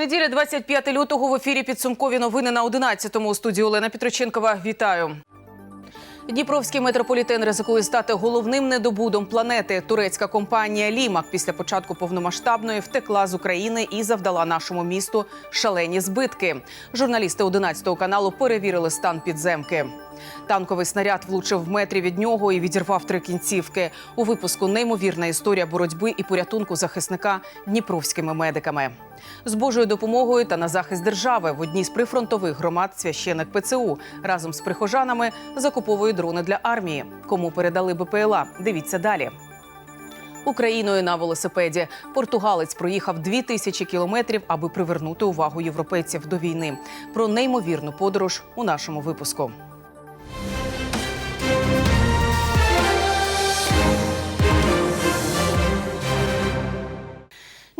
Неділя 25 лютого в ефірі підсумкові новини на 11-му. У студії Олена Петроченкова. Вітаю. Дніпровський метрополітен ризикує стати головним недобудом планети. Турецька компанія Лімак після початку повномасштабної втекла з України і завдала нашому місту шалені збитки. Журналісти 11 каналу перевірили стан підземки. Танковий снаряд влучив в метрі від нього і відірвав три кінцівки. У випуску неймовірна історія боротьби і порятунку захисника дніпровськими медиками. З Божою допомогою та на захист держави в одній з прифронтових громад священик ПЦУ разом з прихожанами закуповує дрони для армії. Кому передали БПЛА? Дивіться далі. Україною на велосипеді португалець проїхав дві тисячі кілометрів, аби привернути увагу європейців до війни. Про неймовірну подорож у нашому випуску.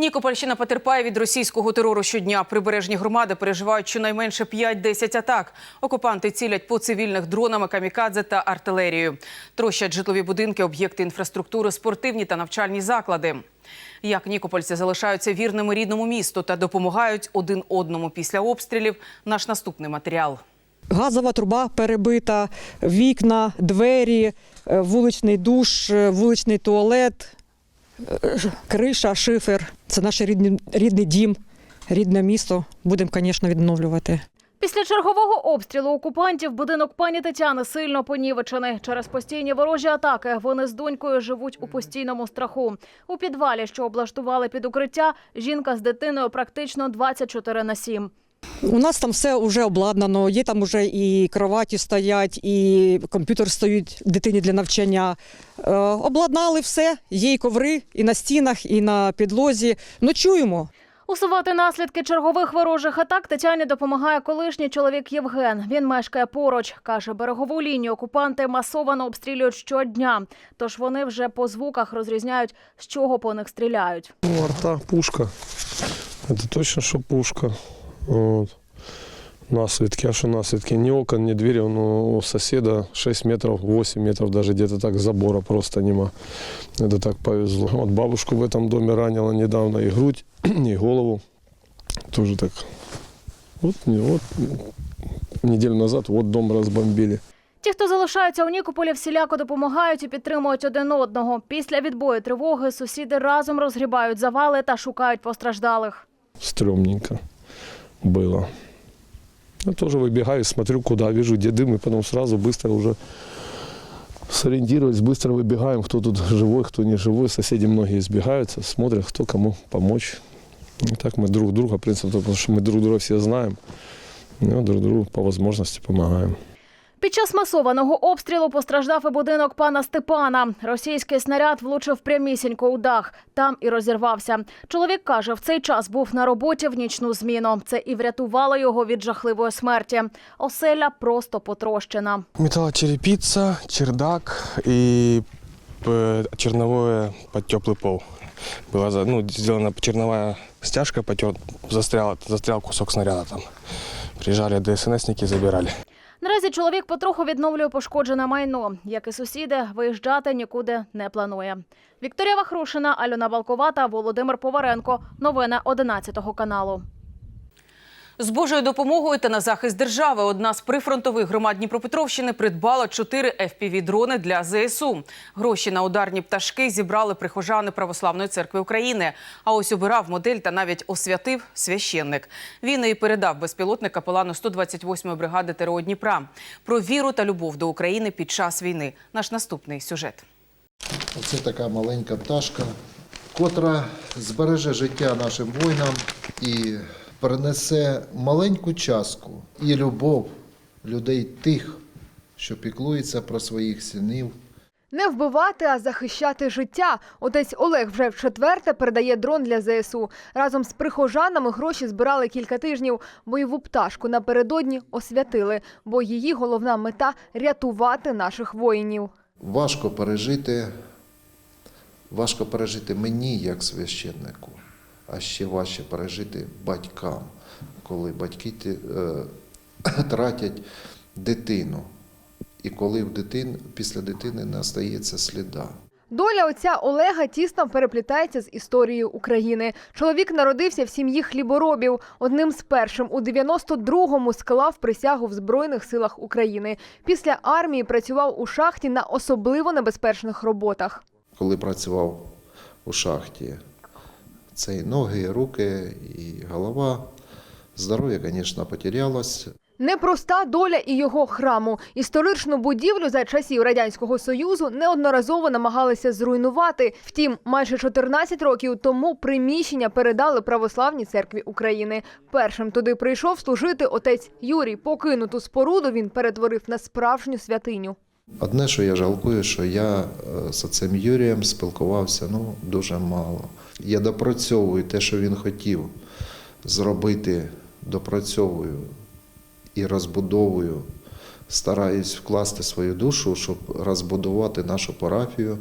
Нікопольщина потерпає від російського терору щодня. Прибережні громади переживають щонайменше 5-10 атак. Окупанти цілять по цивільних дронами, камікадзе та артилерією. Трощать житлові будинки, об'єкти інфраструктури, спортивні та навчальні заклади. Як нікопольці залишаються вірними рідному місту та допомагають один одному після обстрілів. Наш наступний матеріал. Газова труба перебита, вікна, двері, е, вуличний душ, е, вуличний туалет, криша, шифер. Це наш рідний, рідний дім, рідне місто. Будемо, звісно, відновлювати. Після чергового обстрілу окупантів будинок пані Тетяни сильно понівечений. Через постійні ворожі атаки вони з донькою живуть у постійному страху. У підвалі, що облаштували під укриття, жінка з дитиною практично 24 на 7. У нас там все вже обладнано. Є там вже і кроваті стоять, і комп'ютер стоїть дитині для навчання. Е, обладнали все. Є і коври, і на стінах, і на підлозі. Ночуємо. Усувати наслідки чергових ворожих атак Тетяні допомагає колишній чоловік Євген. Він мешкає поруч. Каже, берегову лінію окупанти масово обстрілюють щодня. Тож вони вже по звуках розрізняють, з чого по них стріляють. Ну, арта, пушка. Это точно, что пушка. Вот. Наследки, а что наследки? Ни окон, ни двери. Ну, у соседа 6 метров, 8 метров даже где-то так забора просто нема. Это так повезло. Вот бабушку в этом доме ранила недавно и грудь, и голову. Тоже так. Вот, не- вот неделю назад вот дом разбомбили. Ті, хто залишаються у Нікополі, всіляко допомагають і підтримують один одного. Після відбою тривоги сусіди разом розгрібають завали та шукають постраждалих. стрёмненько было. Я тоже выбегаю, смотрю, куда вижу, где дым, и потом сразу быстро уже сориентируюсь, быстро выбегаем, кто тут живой, кто не живой. Соседи многие избегаются, смотрят, кто кому помочь. И так мы друг друга, в принципе, потому что мы друг друга все знаем, ну, друг другу по возможности помогаем. Під час масованого обстрілу постраждав і будинок пана Степана. Російський снаряд влучив прямісінько у дах. Там і розірвався. Чоловік каже, в цей час був на роботі в нічну зміну. Це і врятувало його від жахливої смерті. Оселя просто потрощена. Металлочерепица, чердак и э, черновое под теплый пол. Была за- ну, сделана черновая стяжка, потер, застрял, застрял кусок снаряда там. Приезжали ДСНСники, забирали. Наразі чоловік потроху відновлює пошкоджене майно. Як і сусіди, виїжджати нікуди не планує. Вікторія Вахрушина, Альона Балковата, Володимир Поваренко. Новини 11 каналу. З Божою допомогою та на захист держави одна з прифронтових громад Дніпропетровщини придбала чотири FPV-дрони для ЗСУ. Гроші на ударні пташки зібрали прихожани Православної церкви України. А ось обирав модель та навіть освятив священник. Він і передав безпілотник капелану 128-ї бригади ТРО Дніпра. Про віру та любов до України під час війни. Наш наступний сюжет. Оце така маленька пташка, котра збереже життя нашим воїнам і принесе маленьку частку і любов людей тих, що піклуються про своїх синів, Не вбивати, а захищати життя. Отець Олег вже в четверте передає дрон для ЗСУ. Разом з прихожанами гроші збирали кілька тижнів. Бойову пташку напередодні освятили, бо її головна мета рятувати наших воїнів. важко пережити, важко пережити мені як священнику, а ще важче пережити батькам, коли батьки е, тратять дитину. І коли в дитин, після дитини не остається сліда. Доля отця Олега тісно переплітається з історією України. Чоловік народився в сім'ї хліборобів. Одним з першим у 92-му склав присягу в Збройних силах України. Після армії працював у шахті на особливо небезпечних роботах. Коли працював у шахті, це і ноги, і руки, і голова. Здоров'я, звісно, потерялось. Непроста доля і його храму. Історичну будівлю за часів радянського союзу неодноразово намагалися зруйнувати. Втім, майже 14 років тому приміщення передали православній церкві України. Першим туди прийшов служити отець Юрій. Покинуту споруду він перетворив на справжню святиню. Одне, що я жалкую, що я е, з цим Юрієм спілкувався ну, дуже мало. Я допрацьовую те, що він хотів зробити, допрацьовую і розбудовую. Стараюсь вкласти свою душу, щоб розбудувати нашу парафію.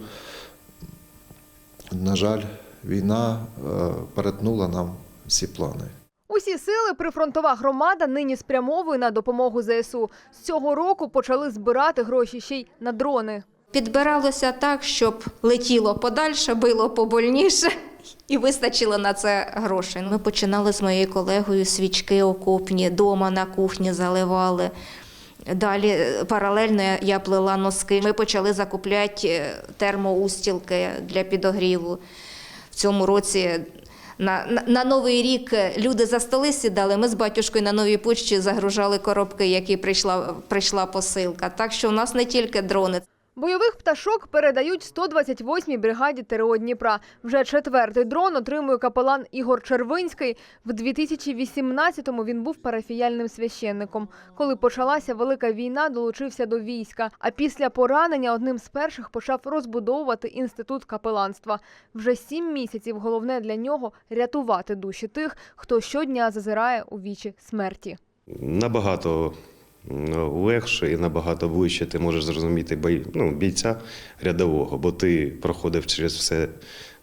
На жаль, війна е, перетнула нам всі плани. Усі сили прифронтова громада нині спрямовує на допомогу ЗСУ. З цього року почали збирати гроші ще й на дрони. Підбиралося так, щоб летіло подальше, било побольніше. І вистачило на це грошей. Ми починали з моєю колегою свічки окопні, дома на кухні заливали. Далі е, паралельно я плела носки. Ми почали закупляти е, термоустілки для підогріву. В цьому році на, на, на Новий рік люди за столи сідали. Ми з батюшкою на новій почті загружали коробки, які прийшла, прийшла посилка. Так що в нас не тільки дрони. Бойових пташок передають 128-й бригаді ТРО Дніпра. Вже четвертий дрон отримує капелан Ігор Червинський. В 2018-му він був парафіяльним священником. Коли почалася велика війна, долучився до війська. А після поранення одним з перших почав розбудовувати інститут капеланства. Вже сім місяців головне для нього рятувати душі тих, хто щодня зазирає у вічі смерті. набагато легше і набагато ближче ти можеш зрозуміти бой, ну, бійця рядового, бо ти проходив через все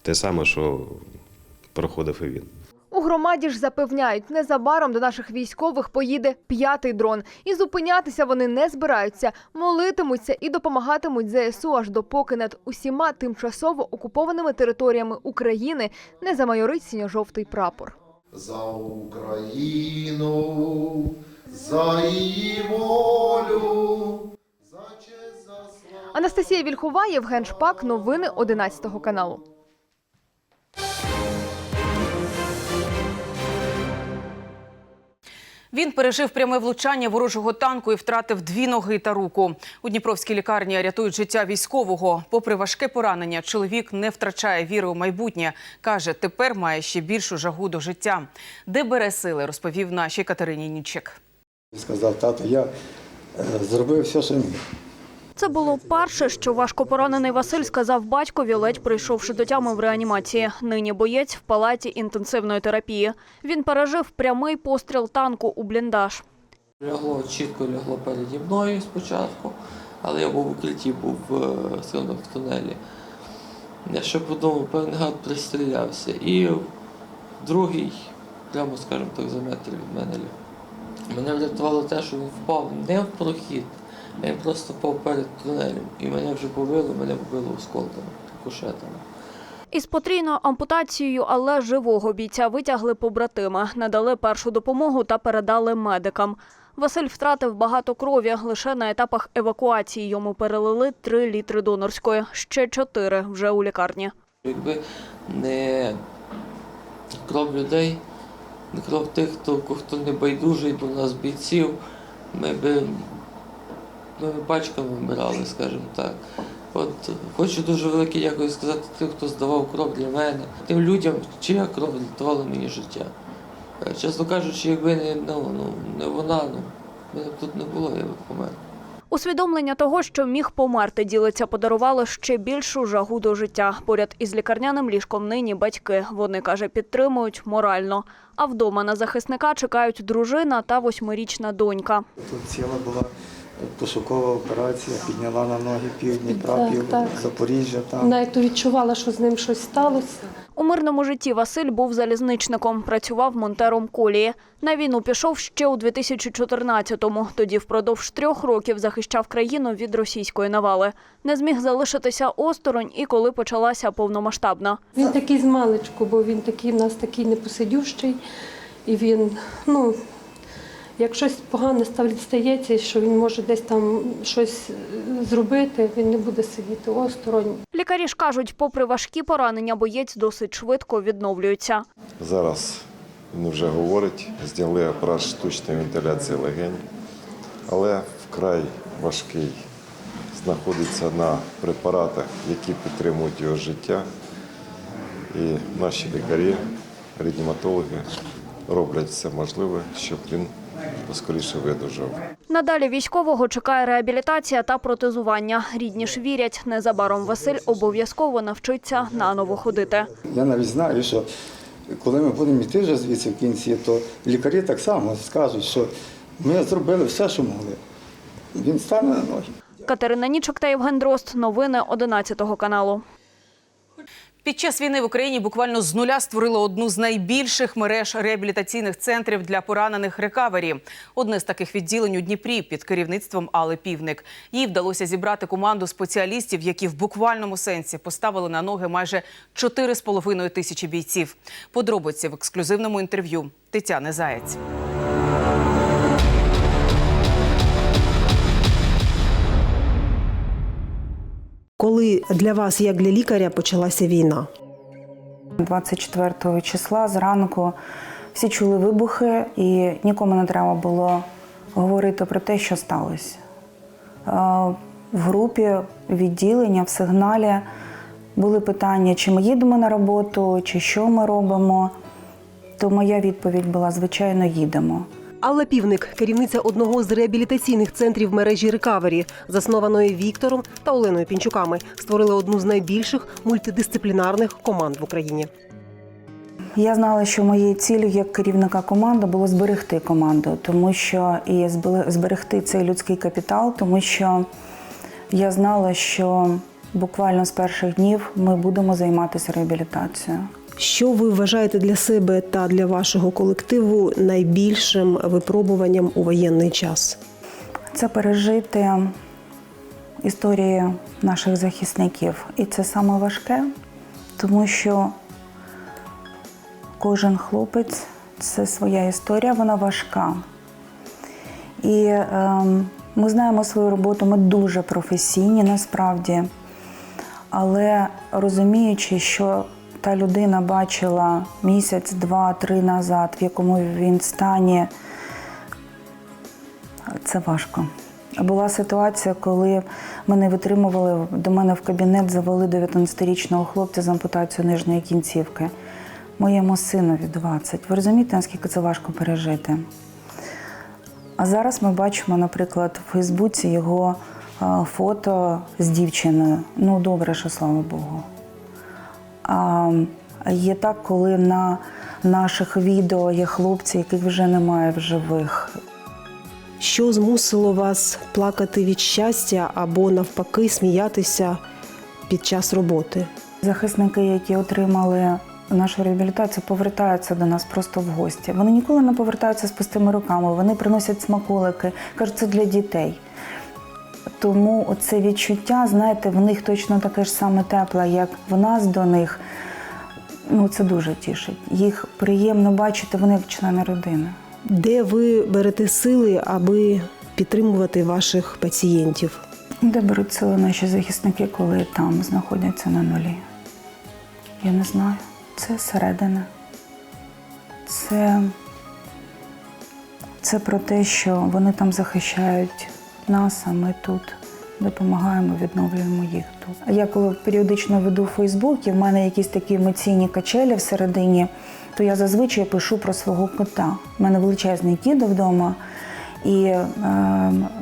те саме, що проходив і він. У громаді ж запевняють, незабаром до наших військових поїде п'ятий дрон. І зупинятися вони не збираються, молитимуться і допомагатимуть ЗСУ аж допоки над усіма тимчасово окупованими територіями України не замайорить синьо-жовтий прапор. За Україну, за її волю, за честь, за славу. Анастасія Вільхова, Євген Шпак. Новини 11 каналу. Він пережив пряме влучання ворожого танку і втратив дві ноги та руку. У Дніпровській лікарні рятують життя військового. Попри важке поранення, чоловік не втрачає віри у майбутнє. каже, тепер має ще більшу жагу до життя. Де бере сили, розповів нашій Катерині Нічик. Сказав, тато, я е, зробив все, що міг. Це було перше, що важкопоранений Василь сказав батькові, ледь прийшовши до тями в реанімації. Нині боєць в палаті інтенсивної терапії. Він пережив прямий постріл танку у бліндаж. Лягло чітко лягло переді мною спочатку, але я був в укритті, був е, сильно в тунелі. Я ще подумав, певний гад пристрілявся. І другий, прямо скажімо так, за метр від мене ліг. Мене врятувало те, що він впав не в прохід, а він просто впав перед тунелем. І мене вже побило, мене побило осколками, кушетами. Із потрійною ампутацією, але живого бійця витягли побратими, надали першу допомогу та передали медикам. Василь втратив багато крові. Лише на етапах евакуації йому перелили 3 літри донорської, ще 4 вже у лікарні. Якби не кров людей, кров тих, хто, хто не байдужий до нас бійців, ми би ми б батьками вмирали, скажімо так. От хочу дуже велике дякую сказати тим, хто здавав кров для мене, тим людям, чия кров рятувала мені життя. Е, Чесно кажучи, якби не, ну, ну, не вона, ну, мене б тут не було, я б помер. Усвідомлення того, що міг померти, ділиться, подарувало ще більшу жагу до життя. Поряд із лікарняним ліжком нині батьки. Вони, каже, підтримують морально. А вдома на захисника чекають дружина та восьмирічна донька. Тут ціла була пошукова операція, підняла на ноги пів Дніпра, Так, так. Запоріжжя. Там. Навіть відчувала, що з ним щось сталося. У мирному житті Василь був залізничником, працював монтером колії. На війну пішов ще у 2014-му. Тоді впродовж трьох років захищав країну від російської навали. Не зміг залишитися осторонь і коли почалася повномасштабна. Він такий з маличку, бо він такий в нас такий непосидющий. І він, ну, як щось погане став- стається, що він може десь там щось е, зробити, він не буде сидіти осторонь. Лікарі ж кажуть, попри важкі поранення, боєць досить швидко відновлюється. Зараз він вже говорить, зняли апарат штучної вентиляції легень, але вкрай важкий. Знаходиться на препаратах, які підтримують його життя. І наші лікарі, реаніматологи роблять все можливе, щоб він поскоріше видужав. Надалі військового чекає реабілітація та протезування. Рідні ж вірять, незабаром Василь обов'язково навчиться наново ходити. Я навіть знаю, що коли ми будемо йти вже звідси в кінці, то лікарі так само скажуть, що ми зробили все, що могли. Він стане на ноги. Катерина Нічок та Євген Дрозд. Новини 11 каналу. Під час війни в Україні буквально з нуля створили одну з найбільших мереж реабілітаційних центрів для поранених рекавері. Одне з таких відділень у Дніпрі під керівництвом Алли Півник. Їй вдалося зібрати команду спеціалістів, які в буквальному сенсі поставили на ноги майже 4,5 тисячі бійців. Подробиці в ексклюзивному інтерв'ю Тетяни Заєць. Коли для вас, як для лікаря, почалася війна? 24 числа зранку всі чули вибухи, і нікому не треба було говорити про те, що сталося. Е, В групі відділення, в сигналі були питання, чи ми їдемо на роботу, чи що ми робимо. То моя відповідь була: звичайно, їдемо. Алла Півник, керівниця одного з реабілітаційних центрів мережі Рекавері, заснованої Віктором та Оленою Пінчуками, створили одну з найбільших мультидисциплінарних команд в Україні. Я знала, що моєю ціллю як керівника команди було зберегти команду, тому що і зберегти цей людський капітал, тому що я знала, що буквально з перших днів ми будемо займатися реабілітацією. Що ви вважаєте для себе та для вашого колективу найбільшим випробуванням у воєнний час? Це пережити історії наших захисників. І це саме важке, тому що кожен хлопець це своя історія, вона важка. І ем, ми знаємо свою роботу, ми дуже професійні насправді. Але розуміючи, що та людина бачила місяць, два, три назад, в якому він стані, це важко. Була ситуація, коли мене витримували, до мене в кабінет завели 19-річного хлопця з ампутацією нижньої кінцівки. Моєму синові 20. Ви розумієте, наскільки це важко пережити? А зараз ми бачимо, наприклад, в Фейсбуці його фото з дівчиною. Ну, добре, що слава Богу. А є так, коли на наших відео є хлопці, яких вже немає в живих. Що змусило вас плакати від щастя або навпаки сміятися під час роботи? Захисники, які отримали нашу реабілітацію, повертаються до нас просто в гості. Вони ніколи не повертаються з пустими руками, вони приносять смаколики, кажуть, це для дітей. Тому оце відчуття, знаєте, в них точно таке ж саме тепле, як в нас до них. Ну, це дуже тішить. Їх приємно бачити, вони як члени родини. Де ви берете сили, аби підтримувати ваших пацієнтів? Де беруть сили наші захисники, коли там знаходяться на нулі? Я не знаю. Це середина. Це, це про те, що вони там захищають нас, а ми тут допомагаємо, відновлюємо їх тут. Я коли періодично веду Фейсбук, і в мене якісь такі емоційні качелі всередині, то я зазвичай пишу про свого кота. У мене величезний кіт вдома. І е,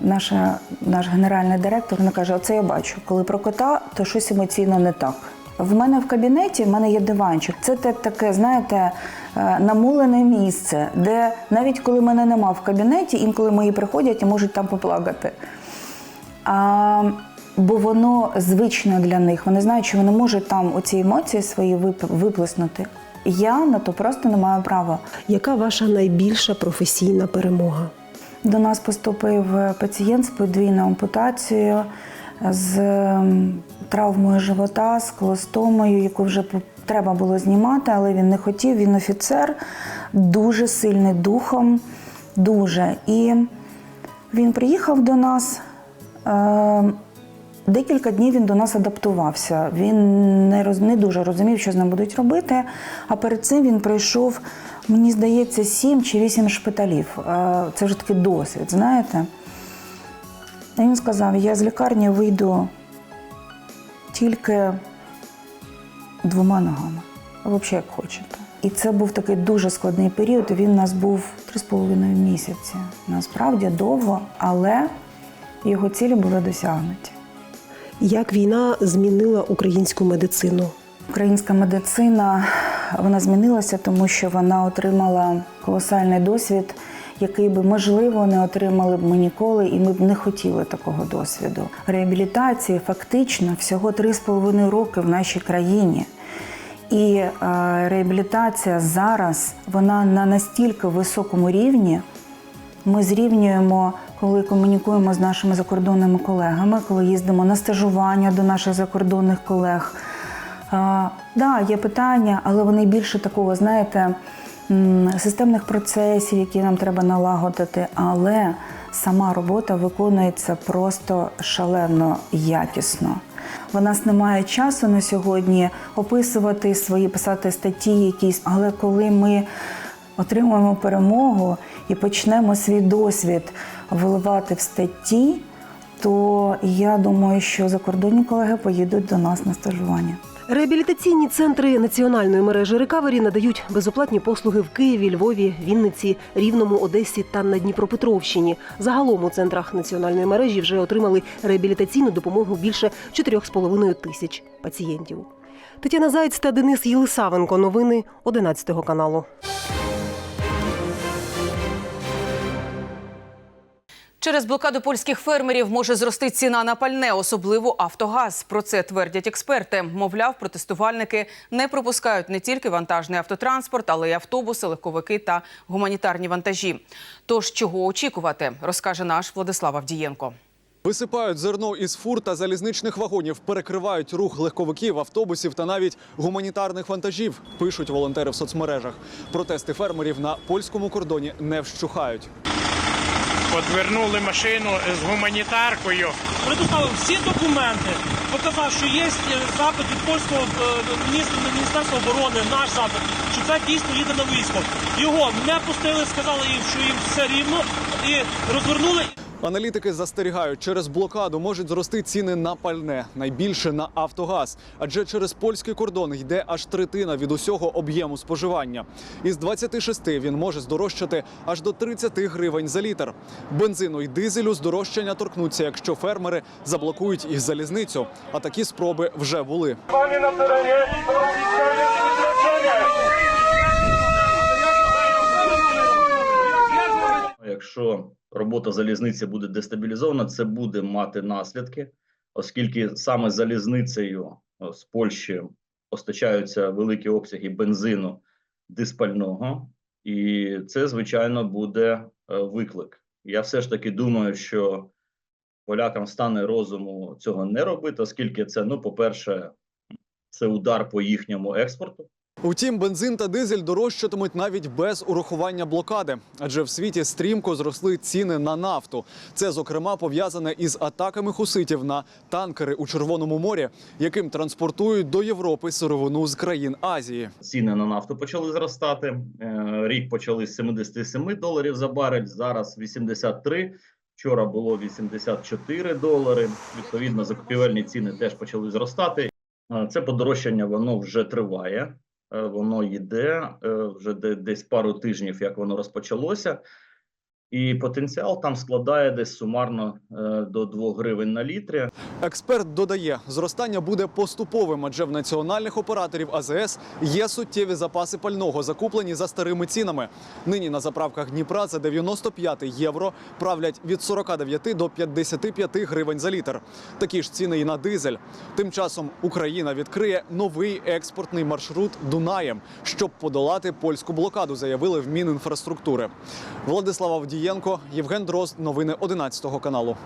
наша, наш генеральний директор вона каже: Оце я бачу, коли про кота, то щось емоційно не так. В мене в кабінеті в мене є диванчик. Це те таке, знаєте, е, намулене місце, де навіть коли мене нема в кабінеті, інколи мої приходять і можуть там поплакати. А, бо воно звичне для них. Вони знають, що вони можуть там оці емоції свої виплеснути. Я на то просто не маю права. Яка ваша найбільша професійна перемога? До нас поступив пацієнт з подвійною ампутацією, з ем, травмою живота, з колостомою, яку вже треба було знімати, але він не хотів. Він офіцер, дуже сильний духом, дуже. І він приїхав до нас. Е, Декілька днів він до нас адаптувався. Він не, роз, не дуже розумів, що з ним будуть робити. А перед цим він пройшов, мені здається, сім чи вісім шпиталів. Е, Це вже такий досвід, знаєте. Він сказав: я з лікарні вийду тільки двома ногами, взагалі як хочете. І це був такий дуже складний період. Він у нас був три з половиною місяці. Насправді довго, але його цілі були досягнуті. Як війна змінила українську медицину? Українська медицина вона змінилася, тому що вона отримала колосальний досвід, який би можливо не отримали б ми ніколи, і ми б не хотіли такого досвіду. Реабілітації фактично всього 3,5 роки в нашій країні. І е, реабілітація зараз вона на настільки високому рівні. Ми зрівнюємо, коли комунікуємо з нашими закордонними колегами, коли їздимо на стажування до наших закордонних колег. Так, да, є питання, але вони більше такого, знаєте, системних процесів, які нам треба налагодити. Але сама робота виконується просто шалено якісно. В нас немає часу на сьогодні описувати свої писати статті якісь, але коли ми отримуємо перемогу і почнемо свій досвід виливати в статті, то я думаю, що закордонні колеги поїдуть до нас на стажування. Реабілітаційні центри національної мережі Рекавері надають безоплатні послуги в Києві, Львові, Вінниці, Рівному, Одесі та на Дніпропетровщині. Загалом у центрах національної мережі вже отримали реабілітаційну допомогу більше 4,5 тисяч пацієнтів. Тетяна Заєць та Денис Єлисавенко. Новини 11 каналу. Через блокаду польських фермерів може зрости ціна на пальне, особливо Автогаз. Про це твердять експерти. Мовляв, протестувальники не пропускають не тільки вантажний автотранспорт, але й автобуси, легковики та гуманітарні вантажі. Тож чого очікувати, розкаже наш Владислав Авдієнко. Висипають зерно із фур та залізничних вагонів, перекривають рух легковиків, автобусів та навіть гуманітарних вантажів. Пишуть волонтери в соцмережах. Протести фермерів на польському кордоні не вщухають. Подвернули машину з гуманітаркою. предоставив всі документи, показав, що є запит від польського е, міністра міністерства оборони, наш запит, що це дійсно їде на військо. Його не пустили, сказали їм, що їм все рівно, і розвернули. Аналітики застерігають, через блокаду можуть зрости ціни на пальне, найбільше на Автогаз. Адже через польський кордон йде аж третина від усього об'єму споживання. Із 26 він може здорожчати аж до 30 гривень за літр. Бензину і дизелю здорожчання торкнуться, якщо фермери заблокують і залізницю. А такі спроби вже були. Пані на Якщо робота залізниці буде дестабілізована, це буде мати наслідки, оскільки саме залізницею е, з Польщі постачаються великі обсяги бензину диспального, і це, звичайно, буде е, виклик. Я все ж таки думаю, що полякам стане розуму цього не робити, оскільки це, ну, по-перше, це удар по їхньому експорту. Утім, бензин та дизель дорожчатимуть навіть без урахування блокади, адже в світі стрімко зросли ціни на нафту. Це зокрема пов'язане із атаками хуситів на танкери у Червоному морі, яким транспортують до Європи сировину з країн Азії. ціни на нафту почали зростати. Е, Рік почали з 77 доларів за барель, зараз 83. Вчора було 84 долари. Відповідно, закупівельні ціни теж почали зростати. Е, Це подорожчання воно вже триває. Е, Воно йде е, вже де- десь пару тижнів, як воно розпочалося. І потенціал там складає десь сумарно е, до 2 гривень на літрі. Експерт додає, зростання буде поступовим, адже в національних операторів АЗС є суттєві запаси пального, закуплені за старими цінами. Нині на заправках Дніпра за 95 євро правлять від 49 до 55 гривень за літр. Такі ж ціни і на дизель. Тим часом Україна відкриє новий експортний маршрут Дунаєм, щоб подолати польську блокаду, заявили в Мінінфраструктури. Владислав Авдієнко, Євген Дрозд. Новини 11 каналу.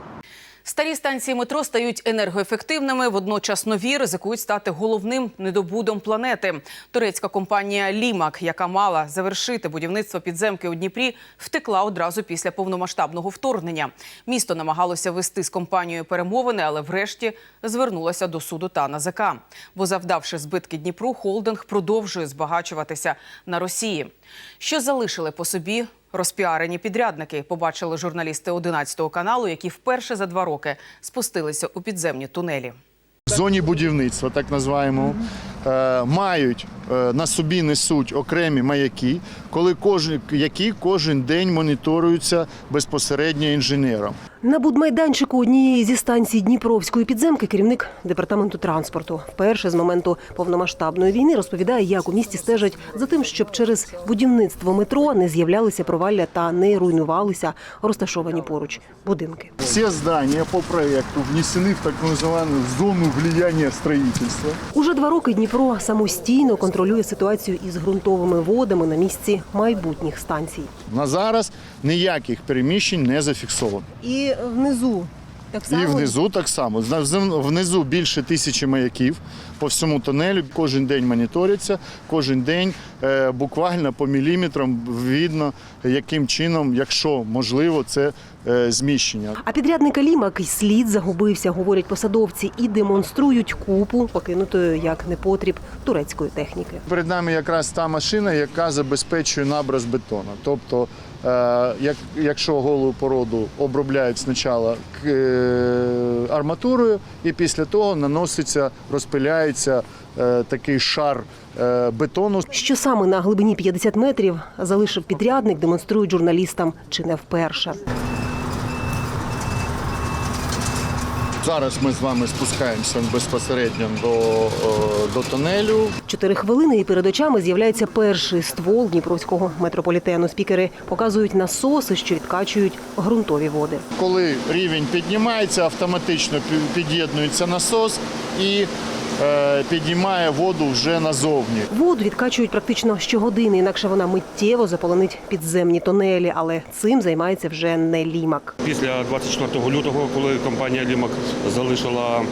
Старі станції метро стають енергоефективними, водночас нові ризикують стати головним недобудом планети. Турецька компанія Лімак, яка мала завершити будівництво підземки у Дніпрі, втекла одразу після повномасштабного вторгнення. Місто намагалося вести з компанією перемовини, але врешті звернулося до суду та НАЗК. Бо завдавши збитки Дніпру, холдинг продовжує збагачуватися на Росії. Що залишили по собі Розпіарені підрядники побачили журналісти 11 каналу, які вперше за два роки спустилися у підземні тунелі. В зоні будівництва, так називаємо, е, мають е, на собі несуть окремі маяки, коли кожен, які кожен день моніторуються безпосередньо інженером. На будмайданчику однієї зі станцій Дніпровської підземки керівник департаменту транспорту вперше з моменту повномасштабної війни розповідає, як у місті стежать за тим, щоб через будівництво метро не з'являлися провалля та не руйнувалися розташовані поруч будинки. Всі здання по проєкту внесені в так називану зону влияння строїтельства. Уже два роки Дніпро самостійно контролює ситуацію із ґрунтовими водами на місці майбутніх станцій. На зараз ніяких переміщень не зафіксовано. І внизу так І внизу так само. Внизу більше тисячі маяків по всьому тунелю. Кожен день моніторяться, кожен день е, буквально по міліметрам видно, яким чином, якщо можливо, це е, зміщення. А підрядника Лімак й слід загубився, говорять посадовці, і демонструють купу покинутої як непотріб турецької техніки. Перед нами якраз та машина, яка забезпечує набраз бетону. Тобто, якщо голу породу обробляють спочатку е, арматурою, і після того наноситься, розпиляється е, такий шар е, бетону. Що саме на глибині 50 метрів залишив підрядник, демонструють журналістам чи не вперше. Зараз ми з вами спускаємося безпосередньо до, е, до тунелю. Чотири хвилини і перед очами з'являється перший ствол Дніпровського метрополітену. Спікери показують насоси, що відкачують ґрунтові води. Коли рівень піднімається, автоматично пі- під'єднується насос і піднімає воду вже назовні. Воду відкачують практично щогодини, інакше вона миттєво заполонить підземні тонелі. Але цим займається вже не лімак. Після 24 лютого, коли компанія Лімак залишила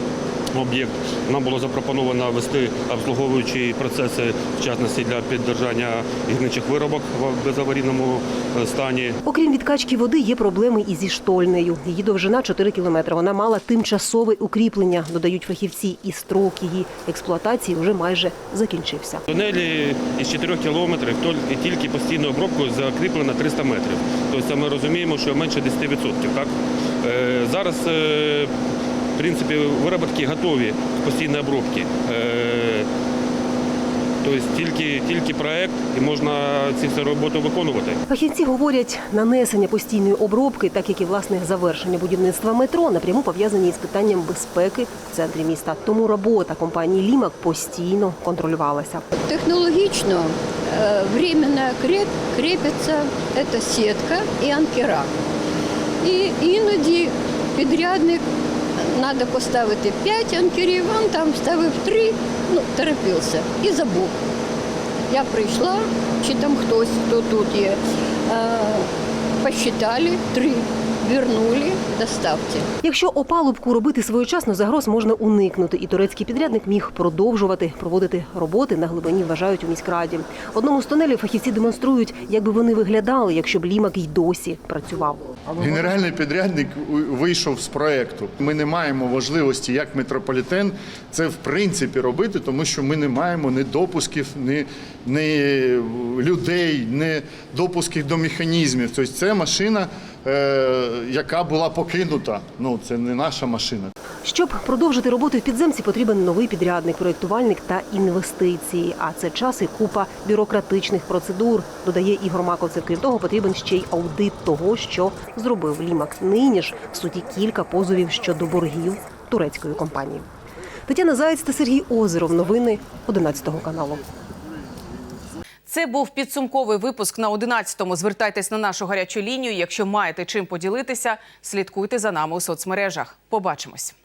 об'єкт, нам було запропоновано вести обслуговуючі процеси, в частності для піддержання гірничих виробок в безаварійному е, стані. Окрім відкачки води, є проблеми і зі штольнею. Її довжина 4 кілометри. Вона мала тимчасове укріплення, додають фахівці, і строк її експлуатації вже майже закінчився. Тунелі із 4 кілометрів і тільки постійною обробкою закріплено 300 метрів. Тобто ми розуміємо, що менше 10%. Так? Е, Зараз е, в принципі, виробітки готові з постійної обробки. Е, Тобто тільки, тільки проект і можна ці всі роботи виконувати. Фахівці говорять, нанесення постійної обробки, так як і власне завершення будівництва метро, напряму пов'язані із питанням безпеки в центрі міста. Тому робота компанії Лімак постійно контролювалася. Технологично э, временно креп, крепится эта сетка и анкера. І іноді підрядник треба поставити 5 анкерів, він там ставив 3, ну, торопився і забув. Я прийшла, чи там хтось, хто тут є, посчитали 3, вернули, доставте. Якщо опалубку робити своєчасно, загроз можна уникнути, і турецький підрядник міг продовжувати проводити роботи на глибині, вважають у міськраді. Одному з тунелів фахівці демонструють, як би вони виглядали, якщо б лімак й досі працював. Генеральний підрядник вийшов з проекту. Ми не маємо можливості, як метрополітен, це в принципі робити, тому що ми не маємо ні допусків, ні, ні людей, ні допусків до механізмів. Тобто це машина, е, яка була покинута. Ну це не наша машина. Щоб продовжити роботу в підземці, потрібен новий підрядник, проєктувальник та інвестиції. А це час і купа бюрократичних процедур, додає Ігор Маковцев. Крім того, потрібен ще й аудит того, що зробив Лімакс. Нині ж в суді кілька позовів щодо боргів турецької компанії. Тетяна Заєць та Сергій Озеров. Новини 11 каналу. Це був підсумковий випуск на 11-му. Звертайтесь на нашу гарячу лінію. Якщо маєте чим поділитися, слідкуйте за нами у соцмережах. Побачимось.